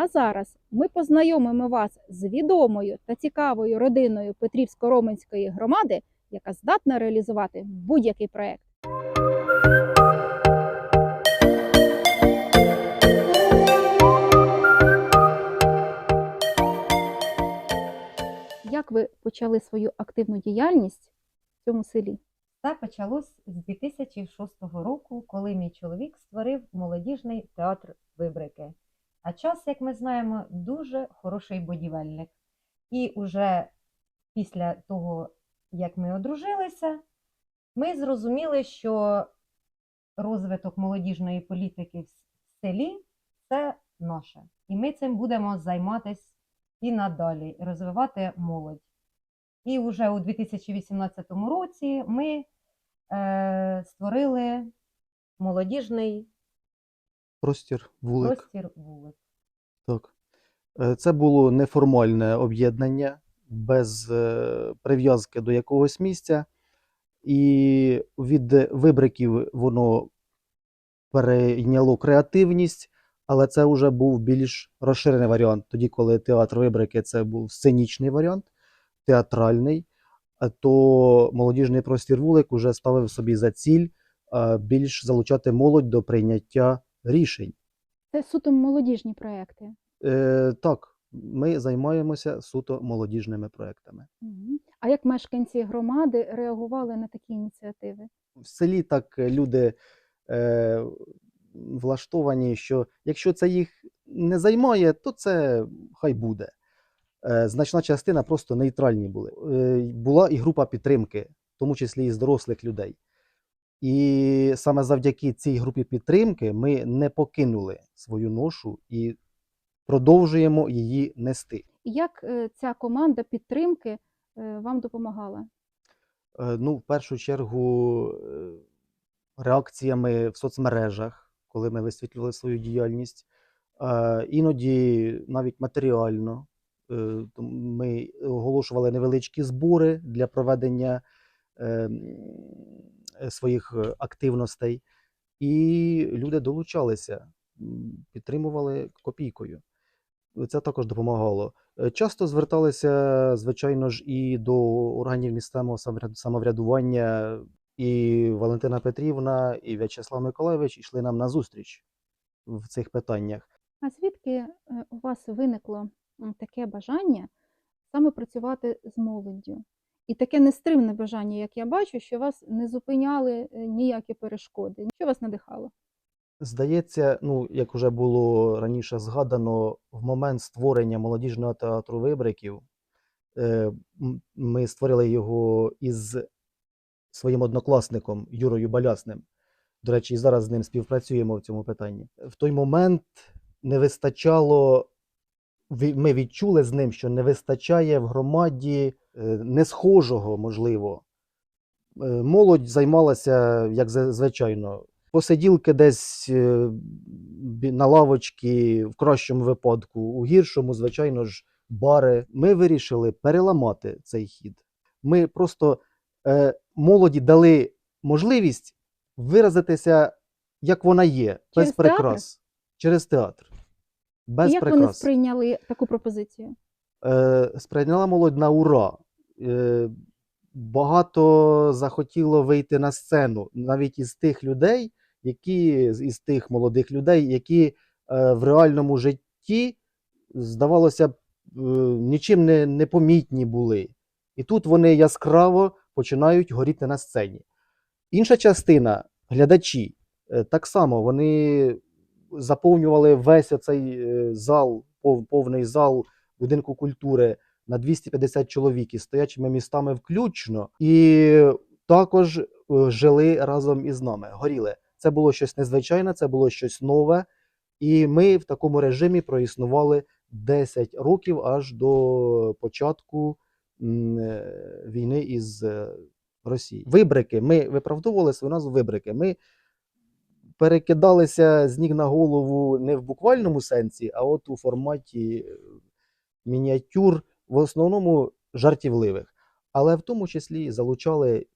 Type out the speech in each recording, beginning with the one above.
А зараз ми познайомимо вас з відомою та цікавою родиною Петрівсько-Роменської громади, яка здатна реалізувати будь-який проект. Як ви почали свою активну діяльність в цьому селі? Це почалось з 2006 року, коли мій чоловік створив молодіжний театр Вибрики. А час, як ми знаємо, дуже хороший будівельник. І уже після того, як ми одружилися, ми зрозуміли, що розвиток молодіжної політики в селі це наше. І ми цим будемо займатися і надалі, розвивати молодь. І вже у 2018 році ми е, створили молодіжний Простір, вулик. простір вулик. Так. Е, Це було неформальне об'єднання без е, прив'язки до якогось місця. І від вибриків воно перейняло креативність, але це вже був більш розширений варіант. Тоді, коли театр вибрики це був сценічний варіант, театральний, то молодіжний простір вулик уже ставив собі за ціль е, більш залучати молодь до прийняття рішень. Це суто молодіжні проекти. Е, так, ми займаємося суто молодіжними проектами. А як мешканці громади реагували на такі ініціативи? В селі так е, люди е, влаштовані, що якщо це їх не займає, то це хай буде. Е, значна частина просто нейтральні були. Е, була і група підтримки, в тому числі і з дорослих людей. І саме завдяки цій групі підтримки ми не покинули свою ношу і продовжуємо її нести. Як е, ця команда підтримки е, вам допомагала? Е, Ну, в першу чергу, реакціями в соцмережах, коли ми висвітлювали свою діяльність, іноді навіть матеріально. Ми оголошували невеличкі збори для проведення своїх е, активностей, і люди долучалися, підтримували копійкою. Це також допомагало. Е, Часто зверталися, звичайно ж, і до органів місцевого самоврядування, і Валентина Петрівна, і В'ячеслав Миколайович йшли нам на зустріч в цих питаннях. А звідки е, у вас виникло таке бажання саме працювати з молоддю? І таке нестримне бажання, як я бачу, що вас не зупиняли е, ніякі перешкоди. Що вас надихало? Здається, ну як вже було раніше згадано, в момент створення молодіжного театру вибриків е, ми створили його із своїм однокласником Юрою Балясним. До речі, і зараз з ним співпрацюємо в цьому питанні. В той момент не вистачало, ми відчули з ним, що не вистачає в громаді е, несхожого, можливо. Е, Молодь займалася, як звичайно, посиділки десь е, на лавочці, в кращому випадку, у гіршому, звичайно ж, бари. Ми вирішили переламати цей хід. Ми просто молоді дали можливість виразитися, як вона є, Через без театр? прикрас. Через театр. Без як вони сприйняли таку пропозицію? Е, сприйняла молодь на ура. Е, багато захотіло вийти на сцену, навіть із тих людей, які із тих молодих людей, які е, в реальному житті, здавалося б, е, нічим не, не помітні були. І тут вони яскраво починають горіти на сцені. Інша частина, глядачі, е, так само вони заповнювали весь оцей е, зал, пов- повний зал будинку культури на 250 чоловік із стоячими містами включно, і також е, жили разом із нами, горіли. Це було щось незвичайне, це було щось нове. І ми в такому режимі проіснували 10 років аж до початку е, війни із Росією. Вибрики. Ми виправдовували свою назву вибрики. Ми перекидалися з ніг на голову не в буквальному сенсі, а от у форматі е, мініатюр, в основному жартівливих. Але в тому числі залучали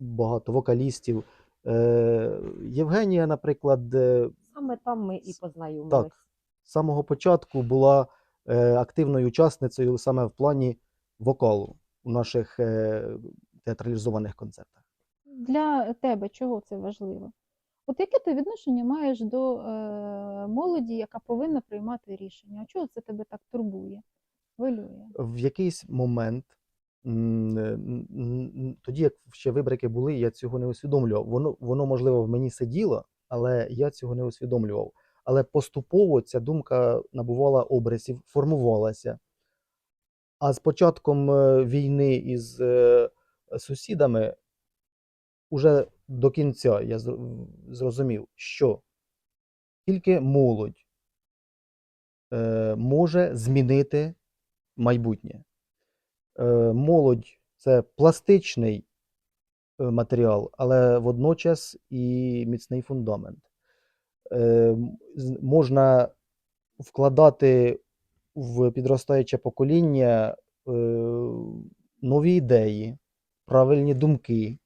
багато вокалістів. Е, Євгенія, наприклад, Саме там ми і познайомились. Так. з самого початку була е, активною учасницею саме в плані вокалу у наших театралізованих концертах. Для тебе чого це важливо? От яке ти відношення маєш до е, молоді, яка повинна приймати рішення? А чого це тебе так турбує? Хвилює? В якийсь момент, е, тоді як ще вибрики були, я цього не усвідомлював. Воно, воно можливо в мені сиділо, але я цього не усвідомлював. Але поступово ця думка набувала обрисів, формувалася. А з початком е, війни із е, сусідами, уже до кінця я зрозумів, що тільки молодь е, може змінити майбутнє. Е, молодь це пластичний е, матеріал, але водночас і міцний фундамент. Можна вкладати в підростаюче покоління нові ідеї, правильні думки.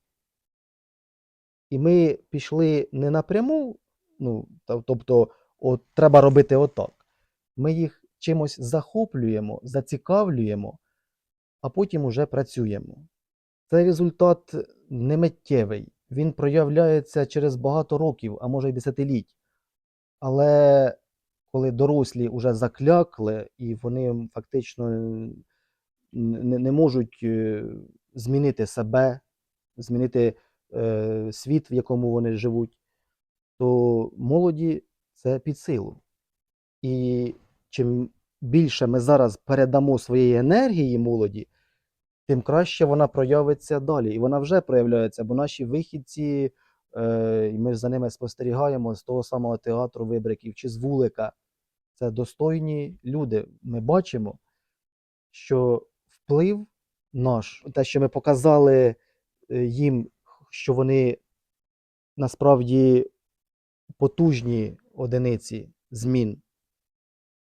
І ми пішли не напряму, ну, тобто, от, треба робити отак. Ми їх чимось захоплюємо, зацікавлюємо, а потім уже працюємо. Цей результат не миттєвий, він проявляється через багато років, а може й десятиліть. Але коли дорослі вже заклякли, і вони фактично не, не можуть е, змінити себе, змінити е, світ, в якому вони живуть, то молоді це під силу. І чим більше ми зараз передамо своєї енергії молоді, тим краще вона проявиться далі. І вона вже проявляється, бо наші вихідці, е, ми за ними спостерігаємо з того самого театру вибриків чи з вулика. Це достойні люди. Ми бачимо, що вплив наш, те, що ми показали е, їм, що вони насправді потужні одиниці змін,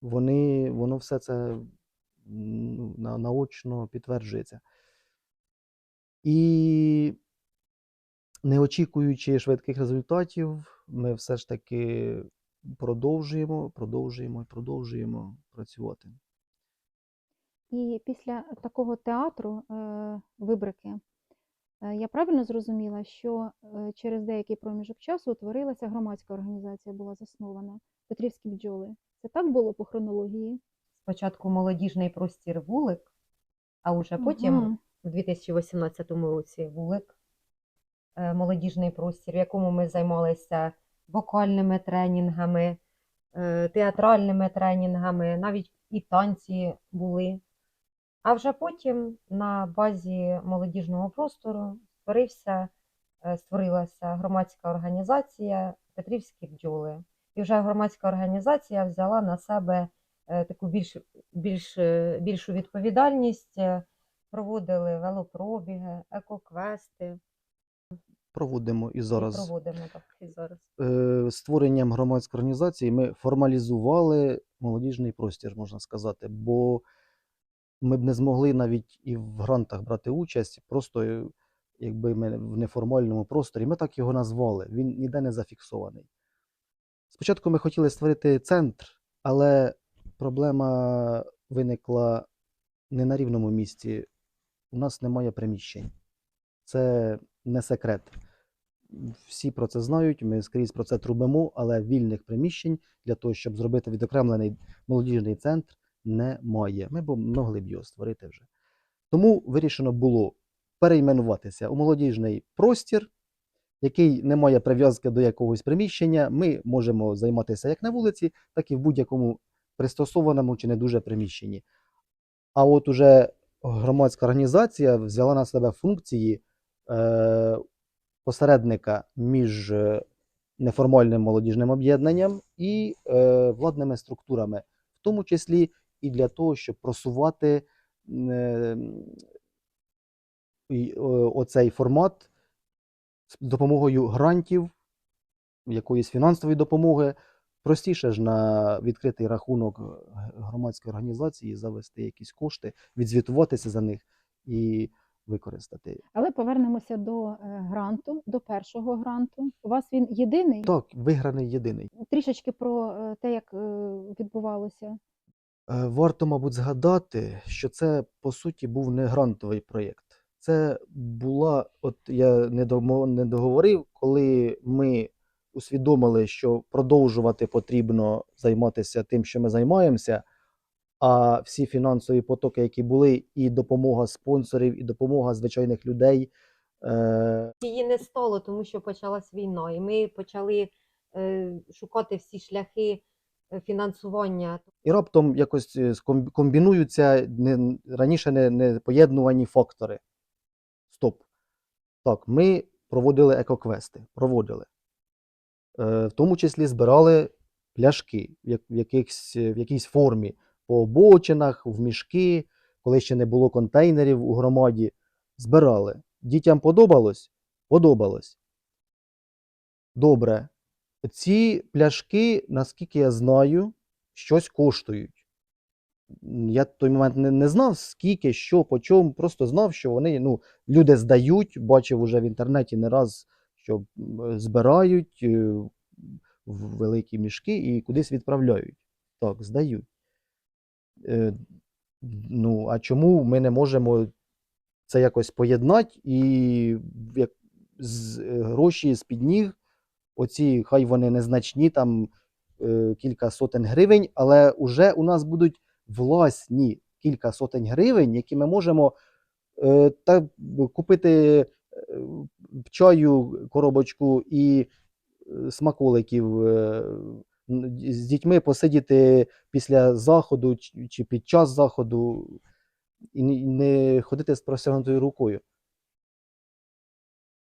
вони, воно все це ну, на, наочно підтверджується. І не очікуючи швидких результатів, ми все ж таки продовжуємо, продовжуємо і продовжуємо працювати. І після такого театру е, вибрики, я правильно зрозуміла, що е, через деякий проміжок часу утворилася громадська організація, була заснована Петрівські бджоли. Це так було по хронології? Спочатку молодіжний простір вулик, а вже потім Ага. у 2018 році вулик, е, молодіжний простір, в якому ми займалися вокальними тренінгами, е, театральними тренінгами, навіть і танці були. А вже потім на базі молодіжного простору створився, е, створилася громадська організація Петрівські бджоли. І вже громадська організація взяла на себе е, таку більш, більш, е, більшу відповідальність, проводили велопробіги, екоквести. Проводимо і І зараз. проводимо так і зараз. створенням громадської організації ми формалізували молодіжний простір, можна сказати, бо ми б не змогли навіть і в грантах брати участь, просто е, якби ми в неформальному просторі. Ми так його назвали. Він ніде не зафіксований. Спочатку ми хотіли створити центр, але проблема виникла не на рівному місці. У нас немає приміщень. Це не секрет. Всі про це знають, ми скрізь про це трубимо, але вільних приміщень для того, щоб зробити відокремлений молодіжний центр, немає. Ми б могли б його створити вже. Тому вирішено було перейменуватися у молодіжний простір, який не має прив'язки до якогось приміщення. Ми можемо займатися як на вулиці, так і в будь-якому пристосованому чи не дуже приміщенні. А от уже громадська організація взяла на себе функції е, посередника між е, неформальним молодіжним об'єднанням і е, владними структурами, в тому числі і для того, щоб просувати е, оцей формат з допомогою грантів, якоїсь фінансової допомоги. Простіше ж на відкритий рахунок громадської організації завести якісь кошти, відзвітуватися за них і використати. Але повернемося до е, гранту, до першого гранту. У вас він єдиний? Так, виграний єдиний. Трішечки про е, те, як е, відбувалося. Е, Варто, мабуть, згадати, що це по суті був не грантовий проєкт. Це була, от я не договорив, коли ми усвідомили, що продовжувати потрібно займатися тим, що ми займаємося. А всі фінансові потоки, які були, і допомога спонсорів, і допомога звичайних людей. Е, Її не стало, тому що почалась війна, і ми почали е, шукати всі шляхи фінансування. і раптом якось е, комбінуються не, раніше не, не поєднувані фактори. Стоп. Так, ми проводили екоквести, проводили. Е, в тому числі збирали пляшки в, як, в, якихось, в якійсь формі по обочинах, в мішки, коли ще не було контейнерів у громаді. Збирали. Дітям подобалось? Подобалось. Добре. Ці пляшки, наскільки я знаю, щось коштують. Я в той момент не, не знав, скільки, що, по чому, просто знав, що вони, ну, люди здають, бачив уже в інтернеті не раз, що збирають е, в великі мішки і кудись відправляють. Так, здають. Е, ну, а чому ми не можемо це якось поєднати і як, з, е, гроші з-під ніг, оці, хай вони незначні, там е, кілька сотень гривень, але вже у нас будуть власні кілька сотень гривень, які ми можемо е, та, купити е, чаю, коробочку і смаколиків. З дітьми посидіти після заходу чи під час заходу і не ходити з простягнутою рукою.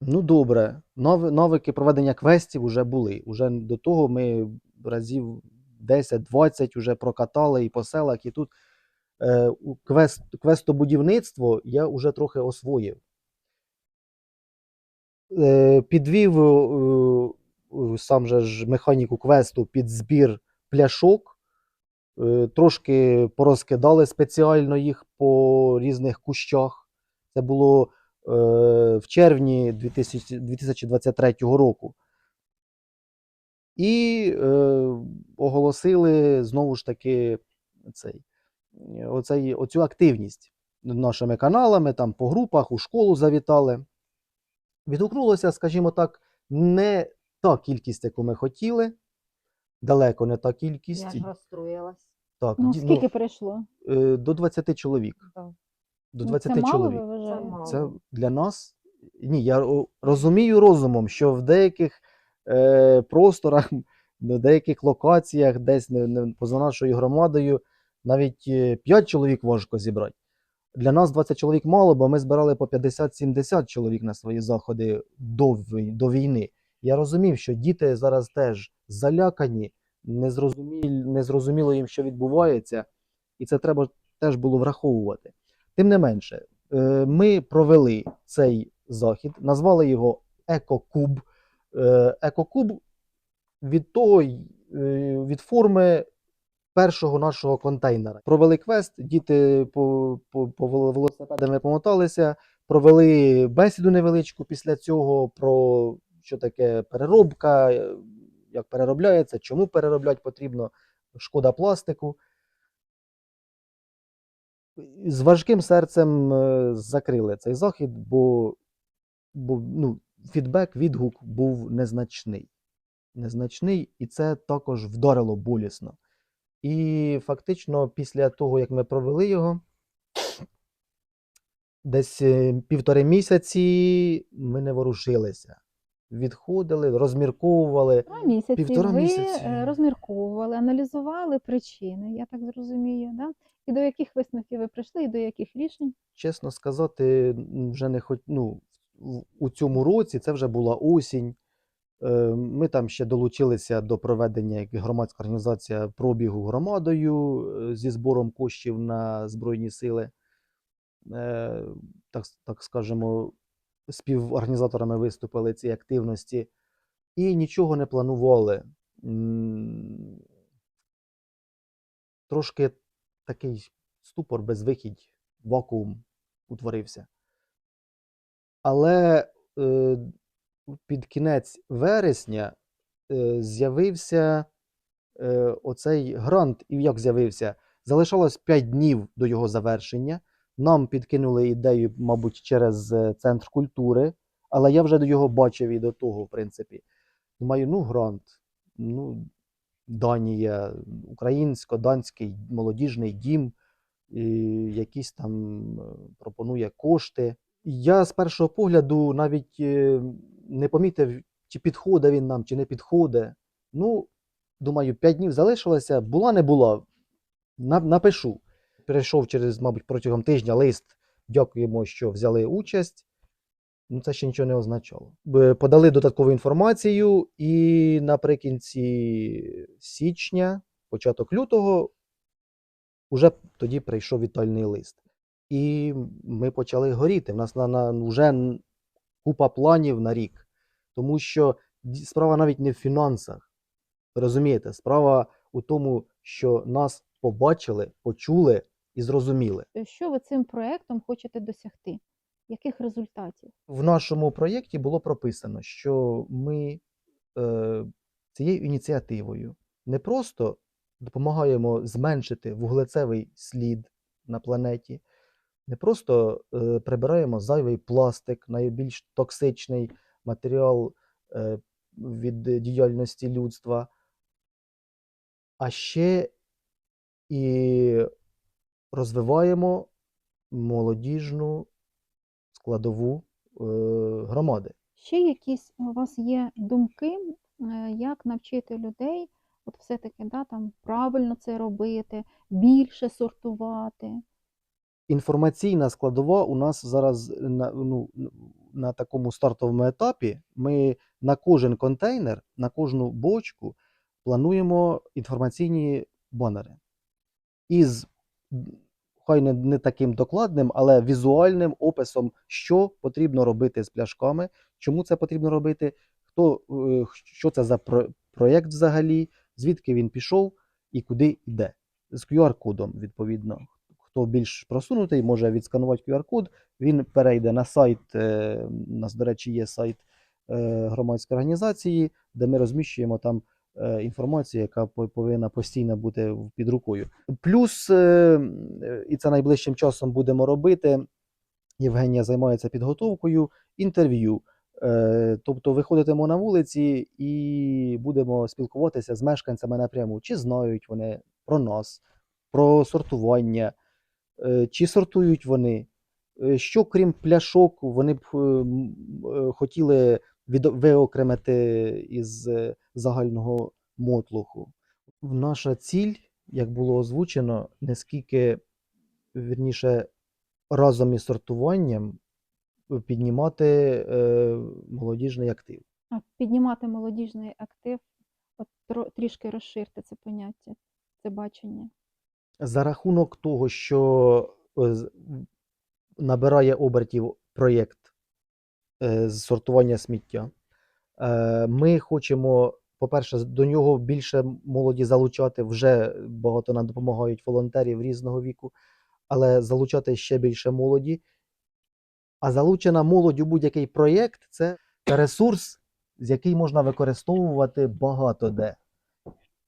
Ну, добре, навики проведення квестів вже були. Уже до того ми разів 10-20 вже прокатали і по селах, і тут е, квест, квестобудівництво я вже трохи освоїв. Е, підвів е, е, сам же ж механіку квесту під збір пляшок. Е, Трошки порозкидали спеціально їх по різних кущах. Це було в червні 2023 року. І е, оголосили знову ж таки цей, е, оцей, оцю активність нашими каналами, там по групах, у школу завітали. Відгукнулося, скажімо так, не та кількість, яку ми хотіли, далеко не та Я кількість. ж розстроїлась. Так, Ну, ді- скільки прийшло? е, до 20 чоловік. Да. До Ну, 20 це мало, чоловік. ви вважаєте? мало. Це для нас. Ні, я розумію розумом, що в деяких е, просторах, на деяких локаціях, десь не, не, поза нашою громадою, навіть 5 чоловік важко зібрати. Для нас 20 чоловік мало, бо ми збирали по 50-70 чоловік на свої заходи до, до війни. Я розумів, що діти зараз теж залякані, незрозуміль, незрозуміло їм, що відбувається, і це треба теж було враховувати. Тим не менше, е, ми провели цей захід, назвали його Екокуб. Е, Екокуб від того, е, від форми першого нашого контейнера. Провели квест, діти по, по, по велосипедами помоталися, провели бесіду невеличку після цього про що таке переробка, як переробляється, чому переробляти потрібно, шкода пластику. З важким серцем е, закрили цей захід, бо, бо ну, фідбек, відгук був незначний. Незначний, і це також вдарило болісно. І фактично, після того, як ми провели його, десь е, півтори місяці ми не ворушилися. Відходили, розмірковували. Два місяці Півтора ви місяці. е, розмірковували, аналізували причини, я так зрозумію, да? і до яких висновків ви прийшли, і до яких рішень? чесно сказати, вже не хоч, ну, у цьому році це вже була осінь. Е, Ми там ще долучилися до проведення як громадська організація пробігу громадою е, зі збором коштів на Збройні сили. Так, так скажемо, співорганізаторами виступили ці активності і нічого не планували. Трошки такий ступор, безвихідь, вакуум утворився. Але е, під кінець вересня е, з'явився е, оцей грант. І як з'явився? Залишалось 5 днів до його завершення. Нам підкинули ідею, мабуть, через е, центр культури, але я вже його бачив і до того, в принципі. Думаю, ну, грант, ну, Данія, українсько-данський молодіжний дім, і якісь там е, пропонує кошти. Я з першого погляду навіть е, не помітив, чи підходить він нам, чи не підходить. Ну, думаю, 5 днів залишилося, була не була. Напишу. Перейшов через, мабуть, протягом тижня лист. Дякуємо, що взяли участь. Ну, це ще нічого не означало. Подали додаткову інформацію, і наприкінці січня, початок лютого, уже тоді прийшов вітальний лист. І ми почали горіти. У нас на, на вже купа планів на рік. Тому що справа навіть не в фінансах. Розумієте, справа у тому, що нас побачили, почули і зрозуміли. Е, Що ви цим проектом хочете досягти? Яких результатів? В нашому проєкті було прописано, що ми е, цією ініціативою не просто допомагаємо зменшити вуглецевий слід на планеті, не просто е, прибираємо зайвий пластик, найбільш токсичний матеріал е, від діяльності людства, а ще і розвиваємо молодіжну складову е, громади. Ще якісь у вас є думки, е, як навчити людей, от все-таки да, там, правильно це робити, більше сортувати? Інформаційна складова у нас зараз на, ну, на такому стартовому етапі. Ми на кожен контейнер, на кожну бочку плануємо інформаційні банери із хай не, не таким докладним, але візуальним описом, що потрібно робити з пляшками, чому це потрібно робити, хто, е, що це за про- проєкт взагалі, звідки він пішов і куди йде. З QR-кодом, відповідно. Хто більш просунутий, може відсканувати QR-код, він перейде на сайт. е, У нас, до речі, є сайт е, громадської організації, де ми розміщуємо там е, інформацію, яка повинна постійно бути під рукою. Плюс, е, і це найближчим часом будемо робити. Євгенія займається підготовкою інтерв'ю. Е, Тобто виходитимо на вулиці і будемо спілкуватися з мешканцями напряму, чи знають вони про нас, про сортування, чи сортують вони, що крім пляшок вони б хотіли виокремити із загального мотлуху. Наша ціль, як було озвучено, не скільки, вірніше, разом із сортуванням піднімати е, молодіжний актив. А піднімати молодіжний актив, от трішки розширте це поняття, це бачення. За рахунок того, що е, набирає обертів проєкт е, з сортування сміття, е, ми хочемо, по-перше, до нього більше молоді залучати. Вже багато нам допомагають волонтерів різного віку, але залучати ще більше молоді. А залучена молодь у будь-який проєкт це ресурс, з який можна використовувати багато де.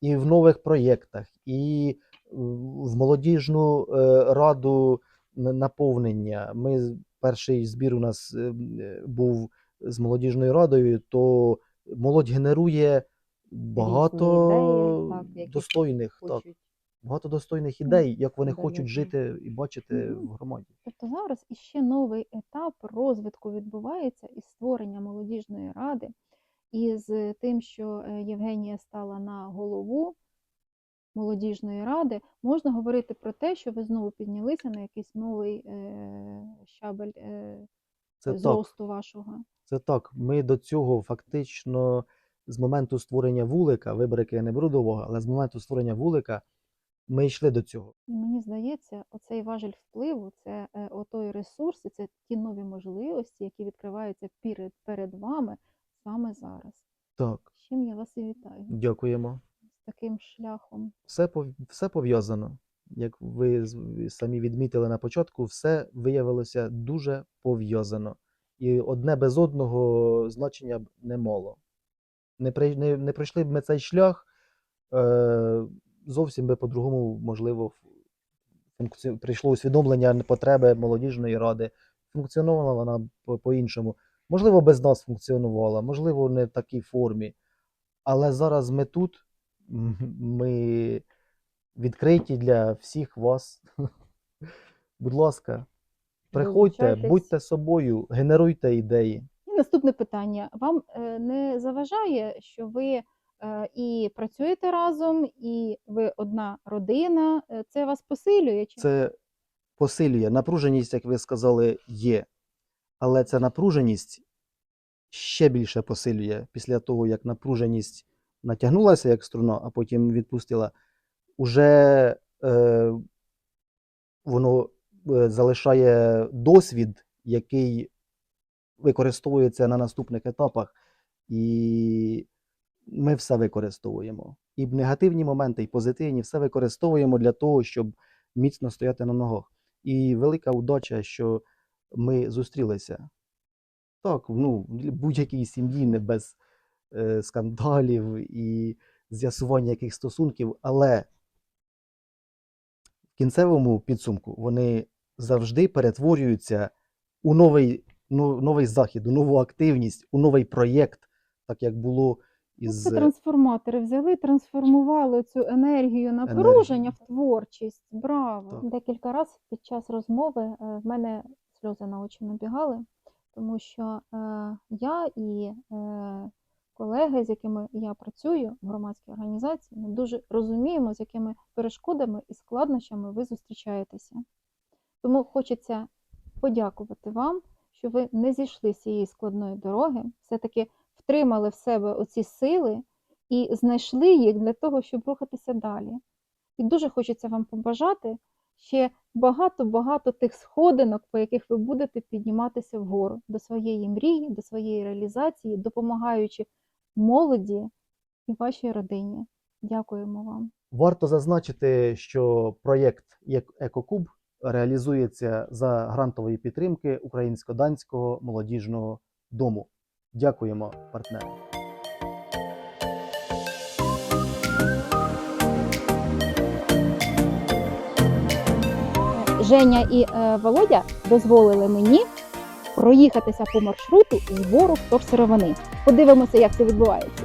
І в нових проєктах, і в молодіжну е, раду наповнення. Ми перший збір у нас е, м, е, був з молодіжною радою, то молодь генерує багато ідеї, так, які достойних, так, Хочуть. багато достойних ідей, як вони Ідеї. хочуть жити і бачити в громаді. Тобто зараз іще новий етап розвитку відбувається із створення молодіжної ради, і з тим, що е, Євгенія стала на голову молодіжної ради, можна говорити про те, що ви знову піднялися на якийсь новий е, щабель е, Це так. зросту вашого. Це так. Ми до цього фактично з моменту створення вулика, вибрики я не беру до уваги, але з моменту створення вулика ми йшли до цього. І мені здається, оцей важель впливу це е, отой ресурс, і це ті нові можливості, які відкриваються перед, перед вами саме зараз. Так, З чим я вас і вітаю дякуємо. з таким шляхом. Все, все пов'язано. Як ви самі відмітили на початку, все виявилося дуже пов'язано. і одне без одного значення б не мало. Не, при, не, не пройшли б ми цей шлях, е, зовсім би по-другому, можливо, функці... прийшло усвідомлення потреби молодіжної ради. Функціонувала вона по- по-іншому. Можливо, без нас функціонувала, можливо, не в такій формі. Але зараз ми тут, ми відкриті для всіх вас. Будь ласка, приходьте, будьте собою, генеруйте ідеї. Наступне питання: вам е, не заважає, що ви е, і працюєте разом, і ви одна родина? Е, Це вас посилює? Чи Це посилює. Напруженість, як ви сказали, є. Але ця напруженість ще більше посилює після того, як напруженість натягнулася як струна, а потім відпустила. Уже е, воно залишає досвід, який використовується на наступних етапах. І ми все використовуємо. І негативні моменти, і позитивні, все використовуємо для того, щоб міцно стояти на ногах. І велика удача, що ми зустрілися. Так, ну, будь-якій сім'ї не без е, скандалів і з'ясування яких стосунків, але в кінцевому підсумку вони завжди перетворюються у новий, ну, новий захід, у нову активність, у новий проєкт, так як було Ну, із це трансформатори взяли, трансформували цю енергію напруження в творчість. Браво! Так. Декілька разів під час розмови е, в мене сльози на очі набігали, тому що е, я і е, колеги, з якими я працюю в громадській організації, ми дуже розуміємо, з якими перешкодами і складнощами ви зустрічаєтеся. Тому хочеться подякувати вам, що ви не зійшли з цієї складної дороги, все-таки втримали в себе оці сили і знайшли їх для того, щоб рухатися далі. І дуже хочеться вам побажати ще багато-багато тих сходинок, по яких ви будете підніматися вгору до своєї мрії, до своєї реалізації, допомагаючи молоді і вашій родині. Дякуємо вам. Варто зазначити, що проєкт Екокуб реалізується за грантової підтримки Українсько-Данського молодіжного дому. Дякуємо, партнери. Женя і е, Володя дозволили мені проїхатися по маршруту збору вторсировини. Подивимося, як це відбувається.